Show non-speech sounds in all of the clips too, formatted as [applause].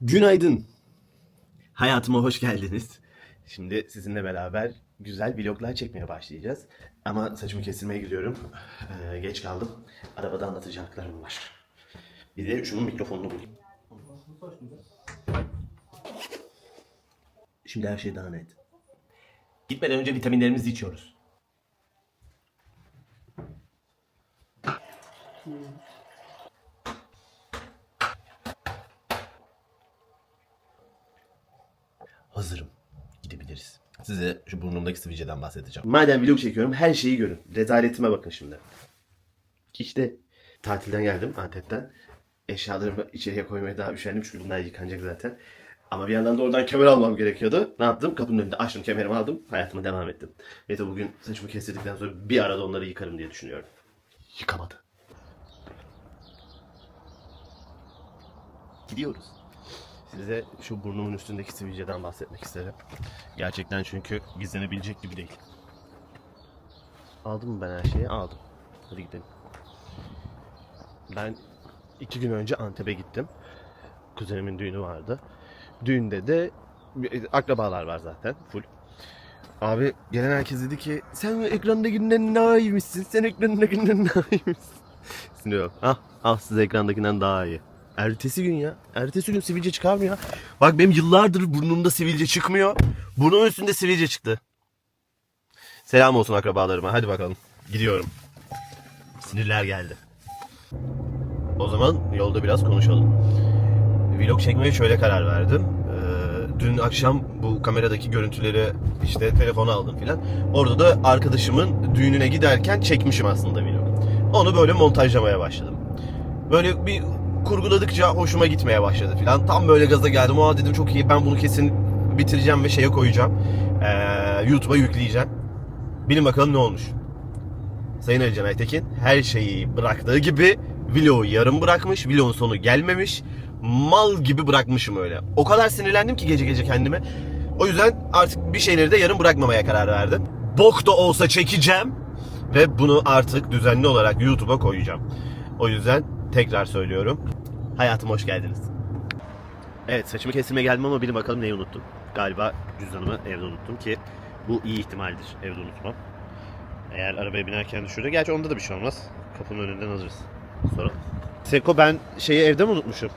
Günaydın. Hayatıma hoş geldiniz. Şimdi sizinle beraber güzel vloglar çekmeye başlayacağız. Ama saçımı kestirmeye gidiyorum. Ee, geç kaldım. Arabada anlatacaklarım var. Bir de şunun mikrofonunu bulayım. Şimdi her şey daha net. Gitmeden önce vitaminlerimizi içiyoruz. Hazırım. Size şu burnumdaki sivilceden bahsedeceğim. Madem vlog çekiyorum her şeyi görün. Rezaletime bakın şimdi. İşte tatilden geldim Antep'ten. Eşyalarımı içeriye koymaya daha üşendim çünkü bunlar yıkanacak zaten. Ama bir yandan da oradan kemer almam gerekiyordu. Ne yaptım? Kapının önünde açtım kemerimi aldım. Hayatıma devam ettim. Ve de bugün saçımı kestirdikten sonra bir arada onları yıkarım diye düşünüyorum. Yıkamadı. Gidiyoruz. Size şu burnumun üstündeki sivilceden bahsetmek isterim. Gerçekten çünkü gizlenebilecek gibi değil. Aldım mı ben her şeyi? Aldım. Hadi gidelim. Ben iki gün önce Antep'e gittim. Kuzenimin düğünü vardı. Düğünde de akrabalar var zaten full. Abi gelen herkes dedi ki sen ekrandakinden daha iyiymişsin. Sen ekrandakinden daha iyiymişsin. [laughs] Şimdi yok. Ah, ah siz ekrandakinden daha iyi. Ertesi gün ya. Ertesi gün sivilce çıkar mı ya? Bak benim yıllardır burnumda sivilce çıkmıyor. Burnumun üstünde sivilce çıktı. Selam olsun akrabalarıma. Hadi bakalım. Gidiyorum. Sinirler geldi. O zaman yolda biraz konuşalım. Vlog çekmeye şöyle karar verdim. Ee, dün akşam bu kameradaki görüntüleri işte telefona aldım filan. Orada da arkadaşımın düğününe giderken çekmişim aslında vlog. Onu böyle montajlamaya başladım. Böyle bir kurguladıkça hoşuma gitmeye başladı filan. Tam böyle gaza geldim. Aa dedim çok iyi ben bunu kesin bitireceğim ve şeye koyacağım. Ee, YouTube'a yükleyeceğim. Bilin bakalım ne olmuş. Sayın Ali Can Aytekin her şeyi bıraktığı gibi vlogu yarım bırakmış. Vlogun sonu gelmemiş. Mal gibi bırakmışım öyle. O kadar sinirlendim ki gece gece kendime. O yüzden artık bir şeyleri de yarım bırakmamaya karar verdim. Bok da olsa çekeceğim. Ve bunu artık düzenli olarak YouTube'a koyacağım. O yüzden tekrar söylüyorum. Hayatıma hoş geldiniz. Evet saçımı kestirmeye geldim ama bilin bakalım neyi unuttum. Galiba cüzdanımı evde unuttum ki bu iyi ihtimaldir evde unutmam. Eğer arabaya binerken düşürde. Gerçi onda da bir şey olmaz. Kapının önünden alırız. Sonra. Seko ben şeyi evde mi unutmuşum?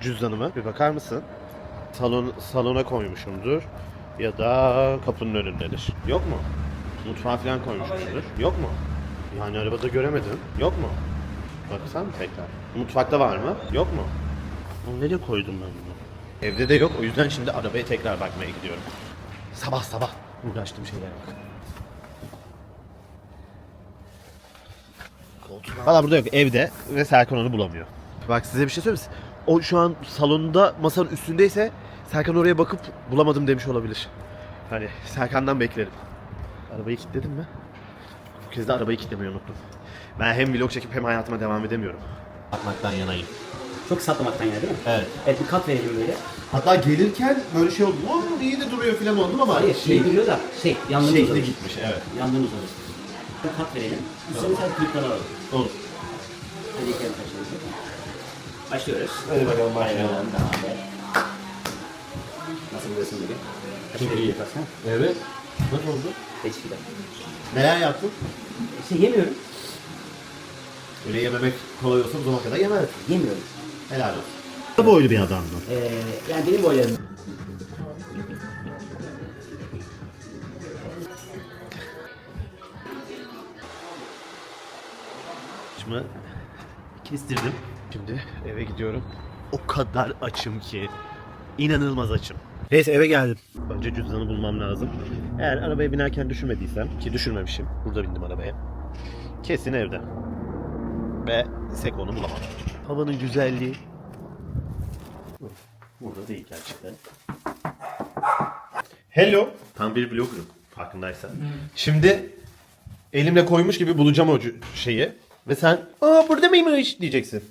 Cüzdanımı. Bir bakar mısın? Salon, salona koymuşumdur. Ya da kapının önündedir. Yok mu? Mutfağa falan koymuşumdur. Yok mu? Yani arabada göremedim. Yok mu? Baksana tekrar. Mutfakta var mı? Yok mu? Onu nereye koydum ben bunu? Evde de yok. O yüzden şimdi arabaya tekrar bakmaya gidiyorum. Sabah sabah uğraştığım şeylere bak. Valla burada yok evde ve Serkan onu bulamıyor. Bak size bir şey söyleyeyim mi? O şu an salonda masanın üstündeyse Serkan oraya bakıp bulamadım demiş olabilir. Hani Serkan'dan beklerim. Arabayı kilitledim mi? Bu kez de arabayı kilitlemeyi unuttum. Ben hem vlog çekip hem hayatıma devam edemiyorum. Atmaktan yanayım. Çok saklamaktan yani değil mi? Evet. Evet bir kat verelim böyle. Hatta gelirken böyle şey oldu. "Oo, iyi de duruyor falan oldum ama Hayır şey duruyor da şey yandığımız şekli olur. gitmiş evet. Yandığımız olur. Bir kat verelim. Üstüne sadece klipten alalım. Olur. Hadi yıkayalım saçlarımızı. Başlıyoruz. Hadi bakalım başlayalım. Nasıl buluyorsun bugün? Kaşları yıkarsın. Evet. Nasıl oldu? Hiç güzel. Neler yaptın? İşte yemiyorum. Öyle yememek kolay olsa bu zamana kadar yemezdim. Yemiyorum. Helal olsun. Ne boylu bir adamdı. Ee, yani benim boylarım. Saçımı kestirdim. Şimdi eve gidiyorum. O kadar açım ki. İnanılmaz açım. Neyse eve geldim. Önce cüzdanı bulmam lazım. Eğer arabaya binerken düşürmediysem ki düşürmemişim. Burada bindim arabaya. Kesin evde. Ve Seko'nu bulamam. Havanın güzelliği. Burada değil gerçekten. Hello. Tam bir vloggerum farkındaysan. Şimdi elimle koymuş gibi bulacağım o cü- şeyi. Ve sen aa burada mıymış diyeceksin.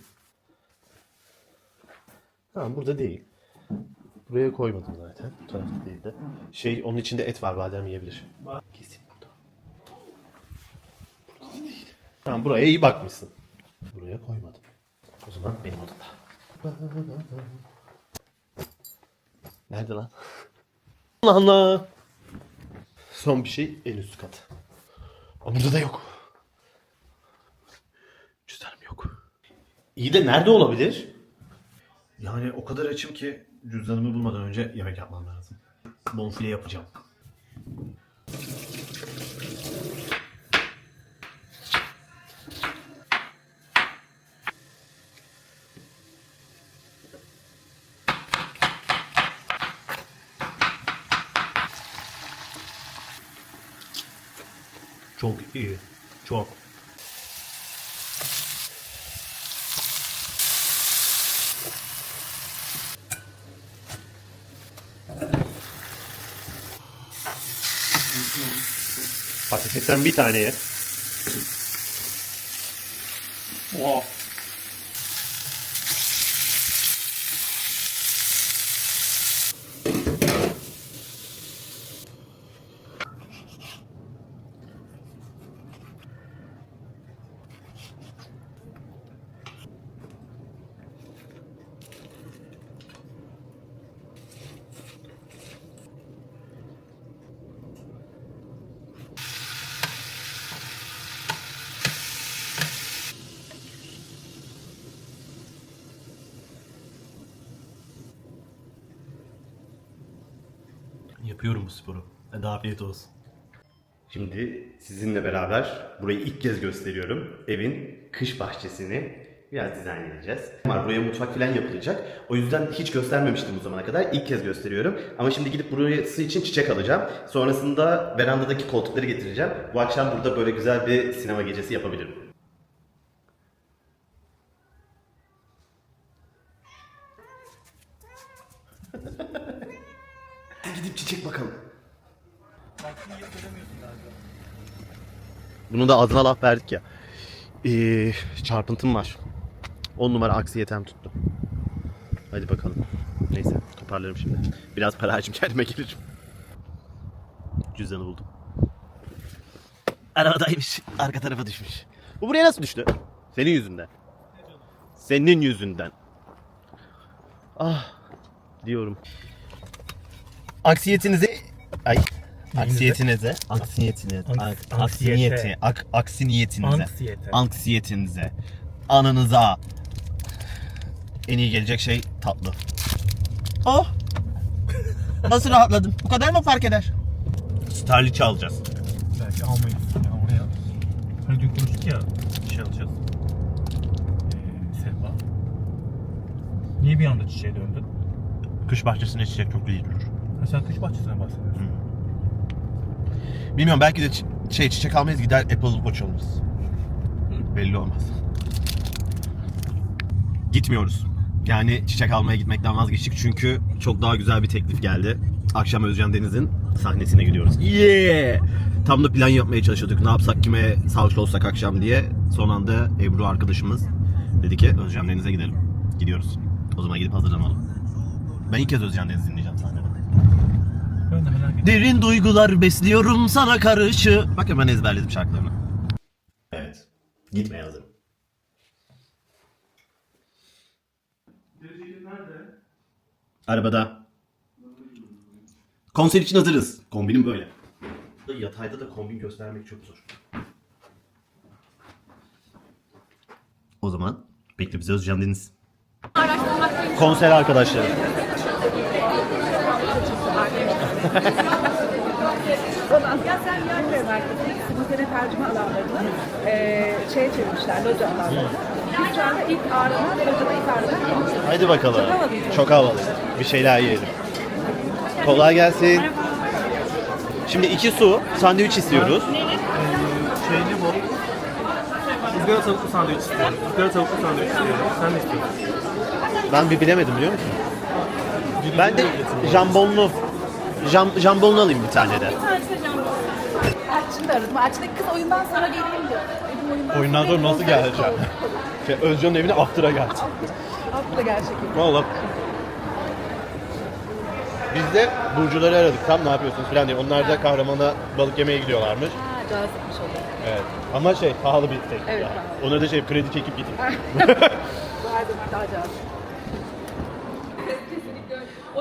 Tamam burada değil. Buraya koymadım zaten. Bu tarafta değildi. Şey onun içinde et var badem yiyebilir. Kesin burada. Burada da değil. Tamam buraya iyi bakmışsın. Buraya koymadım. O zaman benim odamda. Nerede lan? Allah Allah. Son bir şey en üst kat. Aa, burada da yok. Cüzdanım yok. İyi de nerede olabilir? Yani o kadar açım ki cüzdanımı bulmadan önce yemek yapmam lazım. Bonfile yapacağım. Çok iyi. Çok. Patatesten bir tane ye. Wow. Yapıyorum bu sporu. Hadi afiyet olsun. Şimdi sizinle beraber burayı ilk kez gösteriyorum. Evin kış bahçesini biraz dizayn edeceğiz. Var buraya mutfak falan yapılacak. O yüzden hiç göstermemiştim bu zamana kadar. İlk kez gösteriyorum. Ama şimdi gidip burası için çiçek alacağım. Sonrasında verandadaki koltukları getireceğim. Bu akşam burada böyle güzel bir sinema gecesi yapabilirim. [laughs] Gidip çiçek bakalım. Bunu da adına laf verdik ya. Ee, çarpıntım var. 10 numara aksiyetem tuttu. Hadi bakalım. Neyse toparlarım şimdi. Biraz para harcım kendime gelirim. Cüzdanı buldum. Arabadaymış. Arka tarafa düşmüş. Bu buraya nasıl düştü? Senin yüzünden. Senin yüzünden. Ah diyorum. Aksiyetinizi ay aksiyetinize aksiyetine ak- aksiyeti ak, aksiniyetinize Anksiyete. anksiyetinize anınıza en iyi gelecek şey tatlı. Oh! Nasıl rahatladım? Bu kadar mı fark eder? Starliç'i alacağız. Belki almayız. Ya oraya. Hani dün konuştuk ya. Şey alacağız. Ee, Selva. Niye bir anda çiçeğe döndün? Kış bahçesinde çiçek çok iyi durur. Ha sen kış bahçesinden bahsediyorsun. Bilmiyorum belki de çi- şey çiçek almayız gider Apple Watch alırız. Belli olmaz. Gitmiyoruz. Yani çiçek almaya gitmekten vazgeçtik çünkü çok daha güzel bir teklif geldi. Akşam Özcan Deniz'in sahnesine gidiyoruz. Yeah! Tam da plan yapmaya çalışıyorduk. Ne yapsak kime salç olsak akşam diye. Son anda Ebru arkadaşımız dedi ki Özcan Deniz'e gidelim. Gidiyoruz. O zaman gidip hazırlanalım. Ben ilk kez Özcan Deniz dinleyeceğim sahnede. Ben de merak ettim. Derin duygular besliyorum sana karşı. Bak hemen ezberledim şarkılarını. Evet. Gitmeye hazırım. Arabada. Konser için hazırız. Kombinim böyle. Yatayda da kombin göstermek çok zor. O zaman bekle bizi Özcan Deniz. Konser arkadaşları. Ya sen Yerköy Merkezi'ndeki simultane tercüme alanlarını eee şeye çevirmişler, loca alanlarını. Biz şu anda ilk ağırlanan ve locada ilk konuşuyoruz. Hadi bakalım. Çok havalıyız. Çok havalı. Bir şeyler yiyelim. Kolay gelsin. Şimdi iki su, sandviç istiyoruz. Şeyli bol. Izgara tavuklu sandviç istiyorum. Izgara tavuklu sandviç istiyorum. Sen ne istiyorsun? Ben bir bilemedim biliyor musun? Ben de jambonlu, jam, jambonlu alayım bir tane de. Elçin'i de aradım. Elçin'deki kız oyundan sonra geleyim diyor. Dedim oyundan, Oyundan sonra nasıl geleceğim? [laughs] Şey, Özcan'ın evine after'a geldi. Aklı da gerçek. Valla. Biz de Burcuları aradık. Tam ne yapıyorsunuz falan diye. Onlar da kahramana balık yemeye gidiyorlarmış. Ha, cazipmiş o da. Evet. Ama şey pahalı bir teklif. Evet, yani. pahalı. Onlara da şey kredi çekip her [laughs] zaman daha cazip.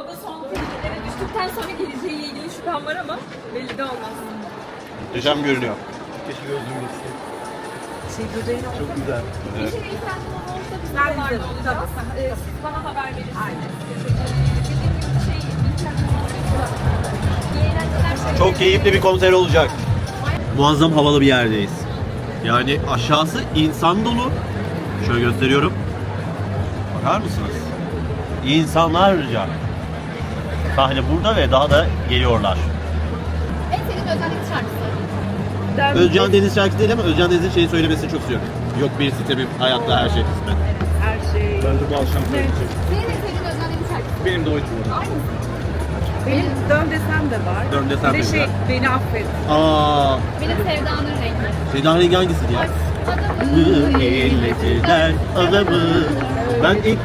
Da son Düştükten sonra geleceğiyle ilgili şüphem var ama belli de olmaz. Muhteşem görünüyor. Şey. Çok güzel. Bir şey ihtiyacım olursa biz Ben de var bilirim, olacağız. tabii. Ee, siz bana haber verirsiniz. Aynen. Dediğim gibi olursa. Eğlenceler. şey- Çok keyifli bir konser olacak. Muazzam havalı bir yerdeyiz. Yani aşağısı insan dolu. Şöyle gösteriyorum. Bakar mısınız? İnsanlarca. Sahne burada ve daha da geliyorlar. En sevdiğin özellik şarkısı. Ben- Özcan Deniz şarkı değil ama Özcan Deniz'in şeyi söylemesini çok seviyorum. Yok bir sitemim, hayatta her şey kısmet. Her şey. Bence bu akşam Ne? Senin en sevdiğin özellik şarkısı. Benim de oydu bu arada. Aynısı. Benim dön desem de var. Dön desem bir de de şey güzel. beni affet. Aa, Benim sevdanın rengi. Şeydan Rengi hangisiydi ya? Adamı. İlletiler adamı. Ben ilk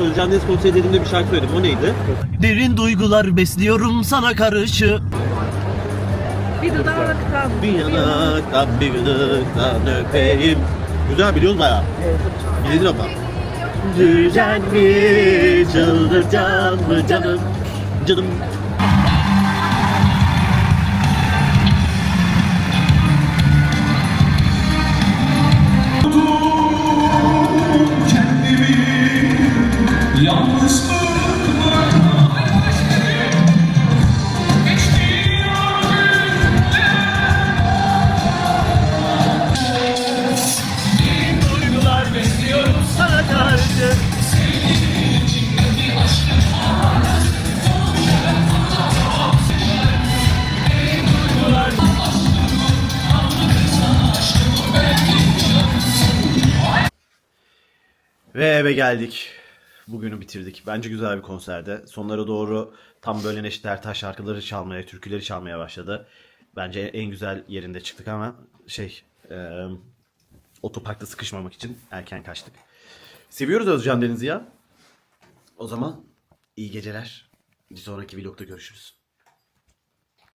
Özcan Deniz konseri dediğimde bir şarkı söyledim. O neydi? Derin duygular besliyorum sana karşı. Bir dudaktan. Bir yanaktan bir gıdıktan öpeyim. Güzel biliyoruz bayağı. Bilinir ama. Düzen mi, çıldırcan mı canım? Canım. Ve eve geldik. Bugünü bitirdik. Bence güzel bir konserde. Sonlara doğru tam böyle Neşet Ertaş şarkıları çalmaya, türküleri çalmaya başladı. Bence en güzel yerinde çıktık ama şey e, otoparkta sıkışmamak için erken kaçtık. Seviyoruz Özcan Deniz'i ya. O zaman iyi geceler. Bir sonraki vlogda görüşürüz.